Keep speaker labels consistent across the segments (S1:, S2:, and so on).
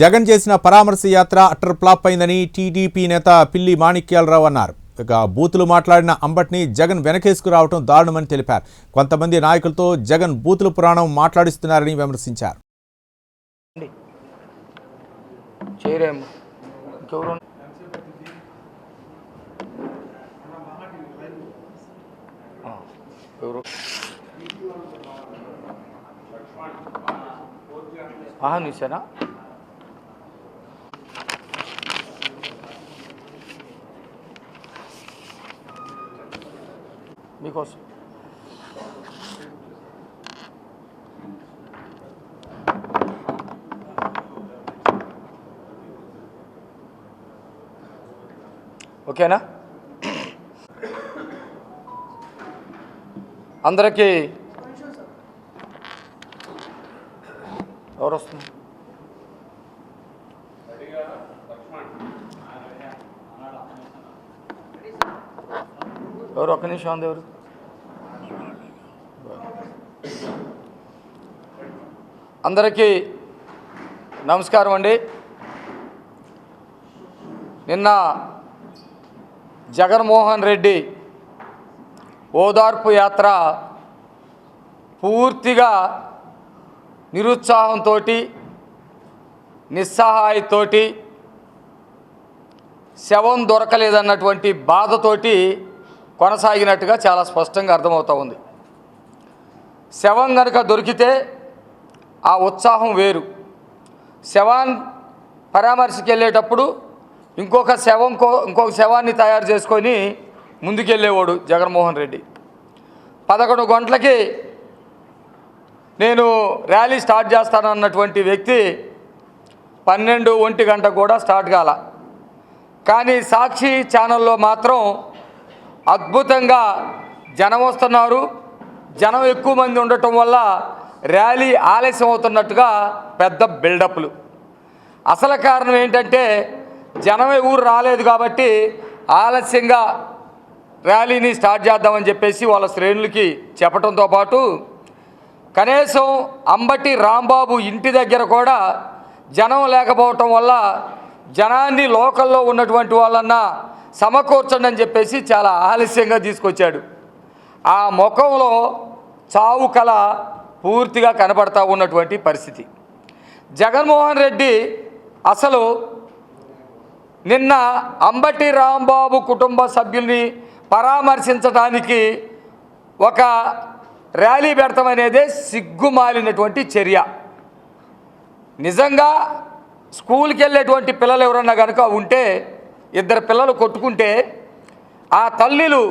S1: జగన్ చేసిన పరామర్శ యాత్ర అట్టర్ ఫ్లాప్ అయిందని టీడీపీ నేత పిల్లి మాణిక్యాలరావు అన్నారు. ఇక బూతులు మాట్లాడిన అంబట్ని జగన్ వెనకేసుకురావడం దారుణమని తెలిపారు. కొంతమంది నాయకులతో జగన్ బూతుల పురాణం మాట్లాడిస్తున్నారని విమర్శించారు.
S2: ఆహా మీకోసం. ఓకేనా? అందరికీ ఎవరు వస్తుంది ఎవరు? ఒక్క నిమిషం ఉంది ఎవరు అందరికీ నమస్కారం అండి. నిన్న జగన్మోహన్ రెడ్డి ఓదార్పు యాత్ర పూర్తిగా నిరుత్సాహంతో నిస్సహాయతోటి శవం దొరకలేదన్నటువంటి బాధతోటి కొనసాగినట్టుగా చాలా స్పష్టంగా అర్థమవుతూ ఉంది. శవం కనుక దొరికితే ఆ ఉత్సాహం వేరు. శవాన్ పరామర్శకి వెళ్ళేటప్పుడు ఇంకొక శవం కో ఇంకొక శవాన్ని తయారు చేసుకొని ముందుకెళ్ళేవాడు జగన్మోహన్ రెడ్డి. పదకొండు గంటలకి నేను ర్యాలీ స్టార్ట్ చేస్తాను అన్నటువంటి వ్యక్తి పన్నెండు ఒంటి గంట కూడా స్టార్ట్ కాల. కానీ సాక్షి ఛానల్లో మాత్రం అద్భుతంగా జనం వస్తున్నారు. జనం ఎక్కువ మంది ఉండటం వల్ల ర్యాలీ ఆలస్యం అవుతున్నట్టుగా పెద్ద బిల్డప్లు. అసలు కారణం ఏంటంటే జనమే ఊరు రాలేదు కాబట్టి ఆలస్యంగా ర్యాలీని స్టార్ట్ చేద్దామని చెప్పేసి వాళ్ళ శ్రేణులకి చెప్పడంతో పాటు కనీసం అంబటి రాంబాబు ఇంటి దగ్గర కూడా జనం లేకపోవటం వల్ల జనాన్ని లోకల్లో ఉన్నటువంటి వాళ్ళన్నా సమకూర్చండి అని చెప్పేసి చాలా ఆలస్యంగా తీసుకొచ్చాడు. ఆ ముఖంలో చావు కళ పూర్తిగా కనబడతా ఉన్నటువంటి పరిస్థితి. జగన్మోహన్ రెడ్డి అసలు నిన్న అంబటి రాంబాబు కుటుంబ సభ్యుల్ని పరామర్శించడానికి ఒక ర్యాలీ పెడతామనేదే సిగ్గుమాలినటువంటి చర్య. నిజంగా స్కూల్కి వెళ్ళేటువంటి పిల్లలు ఎవరన్నా కనుక ఉంటే ఇద్దరు పిల్లలు కొట్టుకుంటే ఆ తల్లిలు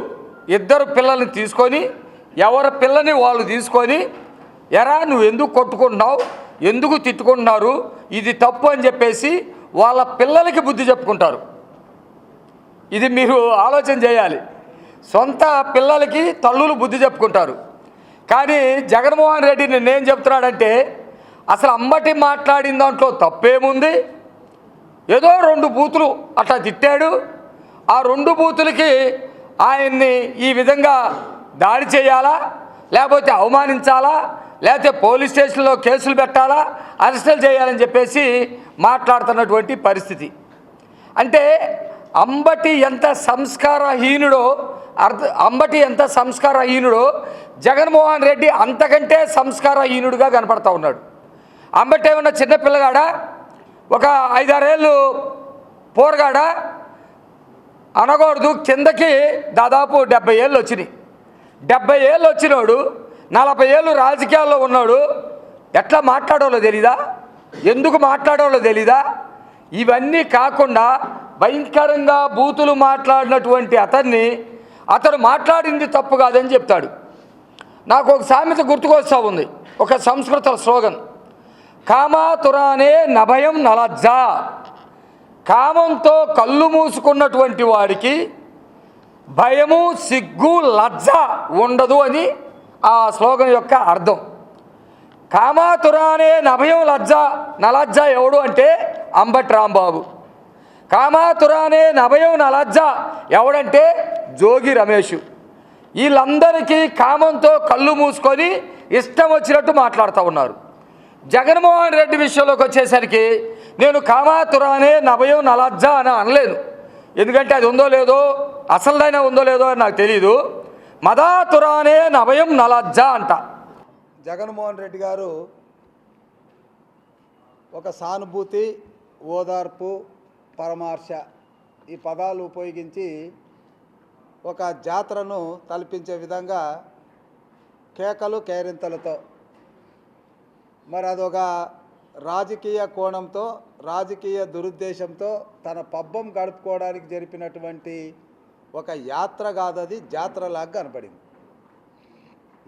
S2: ఇద్దరు పిల్లల్ని తీసుకొని ఎవరి పిల్లని వాళ్ళు తీసుకొని ఎరా నువ్వు ఎందుకు కొట్టుకుంటున్నావు? ఎందుకు తిట్టుకుంటున్నారు? ఇది తప్పు అని చెప్పేసి వాళ్ళ పిల్లలకి బుద్ధి చెప్పుకుంటారు. ఇది మీరు ఆలోచన చేయాలి. సొంత పిల్లలకి తల్లులు బుద్ధి చెప్పుకుంటారు. కానీ జగన్మోహన్ రెడ్డి నేనేం చెప్తున్నాడంటే అసలు అమ్మటి మాట్లాడిన దాంట్లో తప్పేముంది? ఏదో రెండు బూతులు అట్లా తిట్టాడు. ఆ రెండు బూతులకి ఆయన్ని ఈ విధంగా దాడి చేయాలా? లేకపోతే అవమానించాలా? లేకపోతే పోలీస్ స్టేషన్లో కేసులు పెట్టాలా? అరెస్టులు చేయాలని చెప్పేసి మాట్లాడుతున్నటువంటి పరిస్థితి. అంటే అంబటి ఎంత సంస్కారహీనుడో అర్థ అంబటి ఎంత సంస్కారహీనుడో జగన్మోహన్ రెడ్డి అంతకంటే సంస్కారహీనుడుగా కనపడతా ఉన్నాడు. అంబటి ఏమన్నా చిన్న పిల్లగాడా? ఒక ఐదారేళ్ళు పోరగాడా? అనకూడదు. కిందకి దాదాపు డెబ్బై ఏళ్ళు వచ్చినాయి. డెబ్బై ఏళ్ళు వచ్చినోడు నలభై ఏళ్ళు రాజకీయాల్లో ఉన్నాడు ఎట్లా మాట్లాడాలో తెలీదా? ఎందుకు మాట్లాడాలో తెలీదా? ఇవన్నీ కాకుండా భయంకరంగా బూతులు మాట్లాడినటువంటి అతన్ని అతను మాట్లాడింది తప్పు కాదని చెప్తాడు. నాకు ఒక సామెత గుర్తుకొస్తా ఉంది. ఒక సంస్కృత స్లోగన్. కామాతురానే నభయం నలజ్జా. కామంతో కళ్ళు మూసుకున్నటువంటి వాడికి భయము సిగ్గు లజ్జ ఉండదు అని ఆ శ్లోకం యొక్క అర్థం. కామాతురానే నభయం లజ్జ నలజ్జ ఎవడు అంటే అంబటి రాంబాబు కామాతురానే నభయం నలజ్జ ఎవడంటే జోగి రమేష్. వీళ్ళందరికీ కామంతో కళ్ళు మూసుకొని ఇష్టం వచ్చినట్టు మాట్లాడుతూ ఉన్నారు. జగన్మోహన్ రెడ్డి విషయంలోకి వచ్చేసరికి నేను కామాతురానే నభయం నలజ్జ అని అనలేను. ఎందుకంటే అది ఉందో లేదో అసలుదైనా ఉందో లేదో అని నాకు తెలియదు మదాతురానే నభయం నలజ్జ అంట.
S3: జగన్మోహన్ రెడ్డి గారు ఒక సానుభూతి ఓదార్పు పరమార్శ ఈ పదాలు ఉపయోగించి ఒక జాతరను తలపించే విధంగా కేకలు కేరింతలతో. మరి అదొక రాజకీయ కోణంతో రాజకీయ దురుద్దేశంతో తన పబ్బం గడుపుకోవడానికి జరిపినటువంటి ఒక యాత్ర కాదది జాతరలాగా కనపడింది.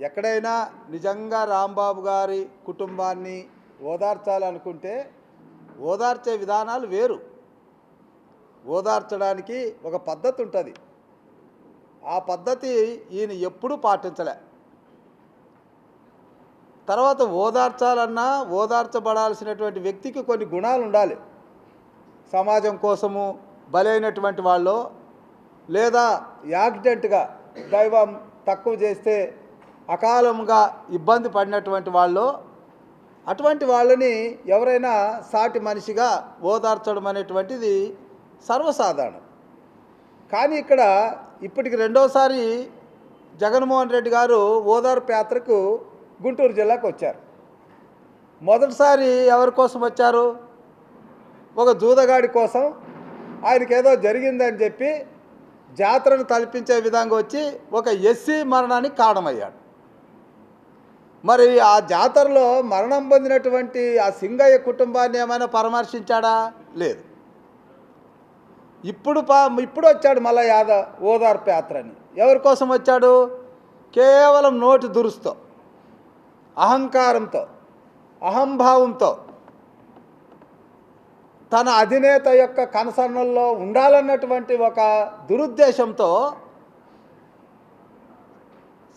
S3: ఎక్కడైనా నిజంగా రాంబాబు గారి కుటుంబాన్ని ఓదార్చాలనుకుంటే ఓదార్చే విధానాలు వేరు. ఓదార్చడానికి ఒక పద్ధతి ఉంటుంది. ఆ పద్ధతి ఈయన ఎప్పుడూ పాటించలే. తర్వాత ఓదార్చాలన్నా ఓదార్చబడాల్సినటువంటి వ్యక్తికి కొన్ని గుణాలు ఉండాలి. సమాజం కోసము బలైనటువంటి వాళ్ళు లేదా యాక్సిడెంట్గా దైవం తక్కువ చేస్తే అకాలంగా ఇబ్బంది పడినటువంటి వాళ్ళు అటువంటి వాళ్ళని ఎవరైనా సాటి మనిషిగా ఓదార్చడం అనేటువంటిది సర్వసాధారణం. కానీ ఇక్కడ ఇప్పటికి రెండోసారి జగన్మోహన్ రెడ్డి గారు ఓదార్పు యాత్రకు గుంటూరు జిల్లాకు వచ్చారు. మొదటిసారి ఎవరి కోసం వచ్చారు? ఒక జూదగాడి కోసం ఆయనకి ఏదో జరిగిందని చెప్పి జాతరను తలపించే విధంగా వచ్చి ఒక ఎస్సీ మరణానికి కారణమయ్యాడు. మరి ఆ జాతరలో మరణం పొందినటువంటి ఆ సింగయ్య కుటుంబాన్ని ఏమైనా పరామర్శించాడా? లేదు. ఇప్పుడు పా ఇప్పుడు వచ్చాడు మళ్ళా యాద ఓదార్పు యాత్రని. ఎవరి కోసం వచ్చాడు? కేవలం నోటి దురుస్తో. అహంకారంతో అహంభావంతో తన అధినేత యొక్క కనసన్నల్లో ఉండాలన్నటువంటి ఒక దురుద్దేశంతో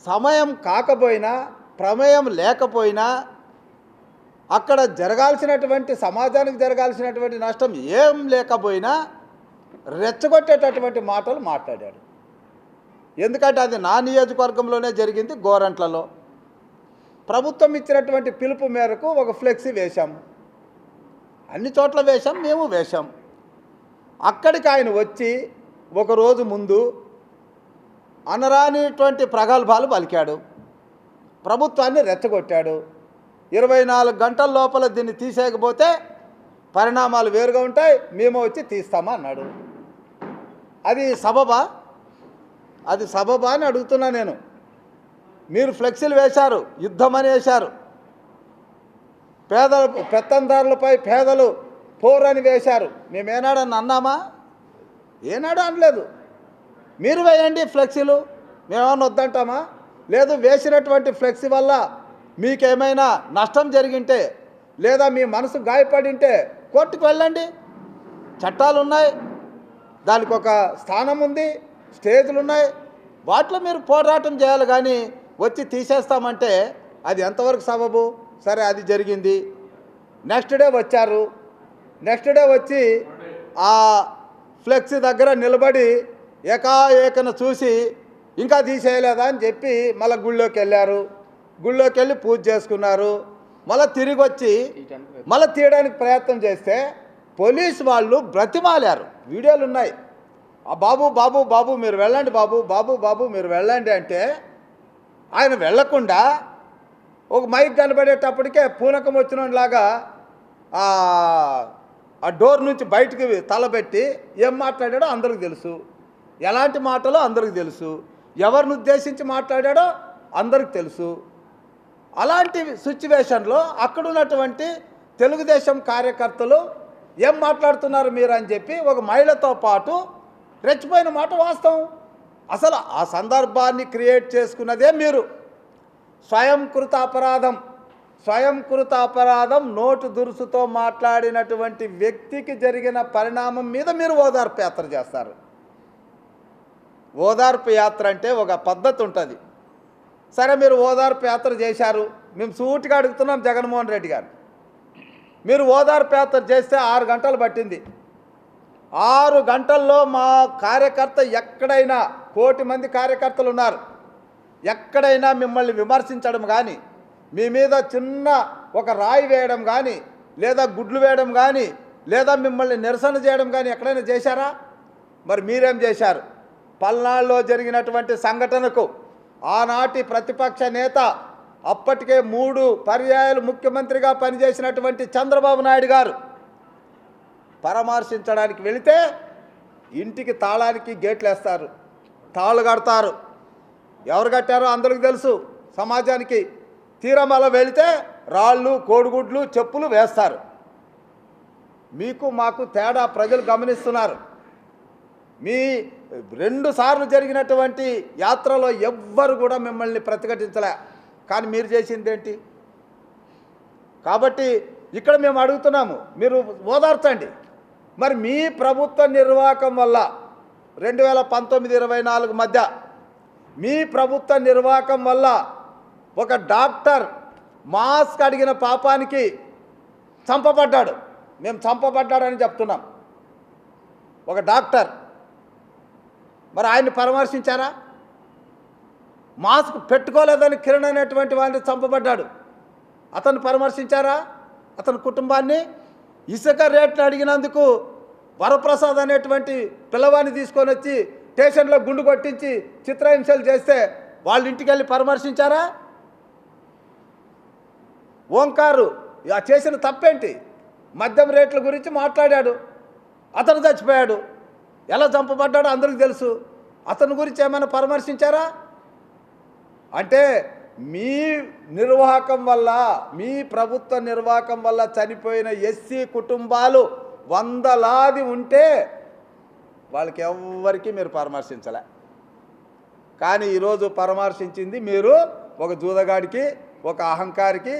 S3: సమయం కాకపోయినా ప్రమేయం లేకపోయినా అక్కడ జరగాల్సినటువంటి సమాజానికి జరగాల్సినటువంటి నష్టం ఏం లేకపోయినా రెచ్చగొట్టేటటువంటి మాటలు మాట్లాడాడు. ఎందుకంటే అది నా నియోజకవర్గంలోనే జరిగింది గోరంట్లలో. ప్రభుత్వం ఇచ్చినటువంటి పిలుపు మేరకు ఒక ఫ్లెక్సీ వేశాం. అన్ని చోట్ల వేశాం మేము వేశాం. అక్కడికి ఆయన వచ్చి ఒకరోజు ముందు అనరానిటువంటి ప్రగల్భాలు పలికాడు. ప్రభుత్వాన్ని రెచ్చగొట్టాడు. ఇరవై నాలుగు గంటల లోపల దీన్ని తీసేయకపోతే పరిణామాలు వేరుగా ఉంటాయి మేము వచ్చి తీస్తామా అన్నాడు. అది సబబా? అది సబబా అని అడుగుతున్నా నేను. మీరు ఫ్లెక్సీలు వేశారు యుద్ధం వేశారు పేదల పెత్తందారులపై పేదలు పోరని వేశారు. మేము ఏనాడని అన్నామా? ఏనాడు అనలేదు. మీరు వేయండి ఫ్లెక్సీలు మేమేమన్నా వద్దంటామా? లేదు వేసినటువంటి ఫ్లెక్సీ వల్ల మీకేమైనా నష్టం జరిగింటే లేదా మీ మనసు గాయపడింటే కోర్టుకు వెళ్ళండి. చట్టాలు ఉన్నాయి దానికి ఒక స్థానం ఉంది స్టేజ్లు ఉన్నాయి వాటిలో మీరు పోరాటం చేయాలి కానీ వచ్చి తీసేస్తామంటే అది ఎంతవరకు సబబు? సరే అది జరిగింది. నెక్స్ట్ డే వచ్చారు. నెక్స్ట్ డే వచ్చి ఆ ఫ్లెక్సీ దగ్గర నిలబడి ఏకాఏకన చూసి ఇంకా తీసేయలేదా అని చెప్పి మళ్ళీ గుళ్ళోకి వెళ్ళారు. గుళ్ళోకి వెళ్ళి పూజ చేసుకున్నారు. మళ్ళీ తిరిగి వచ్చి మళ్ళీ తీయడానికి ప్రయత్నం చేస్తే పోలీస్ వాళ్ళు బ్రతిమాలారు. వీడియోలు ఉన్నాయి. ఆ బాబు బాబు బాబు మీరు వెళ్ళండి బాబు బాబు బాబు మీరు వెళ్ళండి అంటే ఆయన వెళ్ళకుండా ఒక మైక్ కనబడేటప్పటికే పూనకం వచ్చినలాగా ఆ డోర్ నుంచి బయటికి తలబెట్టి ఏం మాట్లాడాడో అందరికి తెలుసు. ఎలాంటి మాటలో అందరికి తెలుసు. ఎవరిని ఉద్దేశించి మాట్లాడాడో అందరికి తెలుసు. అలాంటి సిచ్యువేషన్లో అక్కడ ఉన్నటువంటి తెలుగుదేశం కార్యకర్తలు ఏం మాట్లాడుతున్నారు మీరు అని చెప్పి ఒక మహిళతో పాటు రెచ్చిపోయిన మాట వాస్తవం. అసలు ఆ సందర్భాన్ని క్రియేట్ చేసుకున్నదే మీరు. స్వయంకృత అపరాధం. స్వయంకృత అపరాధం నోటు దురుసుతో మాట్లాడినటువంటి వ్యక్తికి జరిగిన పరిణామం మీద మీరు ఓదార్పు యాత్ర చేస్తారు. ఓదార్పు యాత్ర అంటే ఒక పద్ధతి ఉంటుంది. సరే మీరు ఓదార్పు యాత్ర చేశారు. మేము సూటిగా అడుగుతున్నాం జగన్మోహన్ రెడ్డి గారు. మీరు ఓదార్పు యాత్ర చేస్తే ఆరు గంటలు పట్టింది. ఆరు గంటల్లో మా కార్యకర్త ఎక్కడైనా కోటి మంది కార్యకర్తలు ఉన్నారు. ఎక్కడైనా మిమ్మల్ని విమర్శించడం కానీ మీ మీద చిన్న ఒక రాయి వేయడం కానీ లేదా గుడ్లు వేయడం కానీ లేదా మిమ్మల్ని నిరసన చేయడం కానీ ఎక్కడైనా చేశారా? మరి మీరేం చేశారు? పల్నాడులో జరిగినటువంటి సంఘటనకు ఆనాటి ప్రతిపక్ష నేత అప్పటికే మూడు పర్యాయాలు ముఖ్యమంత్రిగా పనిచేసినటువంటి చంద్రబాబు నాయుడు గారు పరామర్శించడానికి వెళితే ఇంటికి తాళానికి గేట్లు వేస్తారు. తాళ్ళు కడతారు. ఎవరు కట్టారో అందరికి తెలుసు. సమాజానికి తీరమల వెళితే రాళ్ళు కోడిగుడ్లు చెప్పులు వేస్తారు. మీకు మాకు తేడా ప్రజలు గమనిస్తున్నారు. మీ రెండు సార్లు జరిగినటువంటి యాత్రలో ఎవ్వరు కూడా మిమ్మల్ని ప్రతిఘటించలే. కానీ మీరు చేసింది ఏంటి? కాబట్టి ఇక్కడ మేము అడుగుతున్నాము. మీరు ఓదార్చండి. మరి మీ ప్రభుత్వ నిర్వాహకం వల్ల రెండు వేల పంతొమ్మిది ఇరవై నాలుగు మధ్య మీ ప్రభుత్వ నిర్వాహకం వల్ల ఒక డాక్టర్ మాస్క్ అడిగిన పాపానికి చంపబడ్డాడు. మేము చంపబడ్డాడని చెప్తున్నాం. ఒక డాక్టర్. మరి ఆయన్ని పరామర్శించారా? మాస్క్ పెట్టుకోలేదని కిరణ్ అనేటువంటి వాడిని చంపబడ్డాడు. అతను పరామర్శించారా? అతని కుటుంబాన్ని ఇసుక రేట్లు అడిగినందుకు వరప్రసాద్ అనేటువంటి పిల్లవాడిని తీసుకొని వచ్చి స్టేషన్లో గుండు కొట్టించి చిత్రహింసలు చేస్తే వాళ్ళ ఇంటికి వెళ్ళి పరామర్శించారా? ఓంకారు ఆ చేసిన తప్పేంటి? మద్యం రేట్ల గురించి మాట్లాడాడు. అతను చచ్చిపోయాడు. ఎలా చంపబడ్డాడో అందరికీ తెలుసు. అతని గురించి ఏమైనా పరామర్శించారా? అంటే మీ నిర్వాహకం వల్ల మీ ప్రభుత్వ నిర్వాహకం వల్ల చనిపోయిన ఎస్సీ కుటుంబాలు వందలాది ఉంటే వాళ్ళకి ఎవ్వరికీ మీరు పరామర్శించలే. కానీ ఈరోజు పరామర్శించింది మీరు ఒక జూదగాడికి ఒక అహంకారికి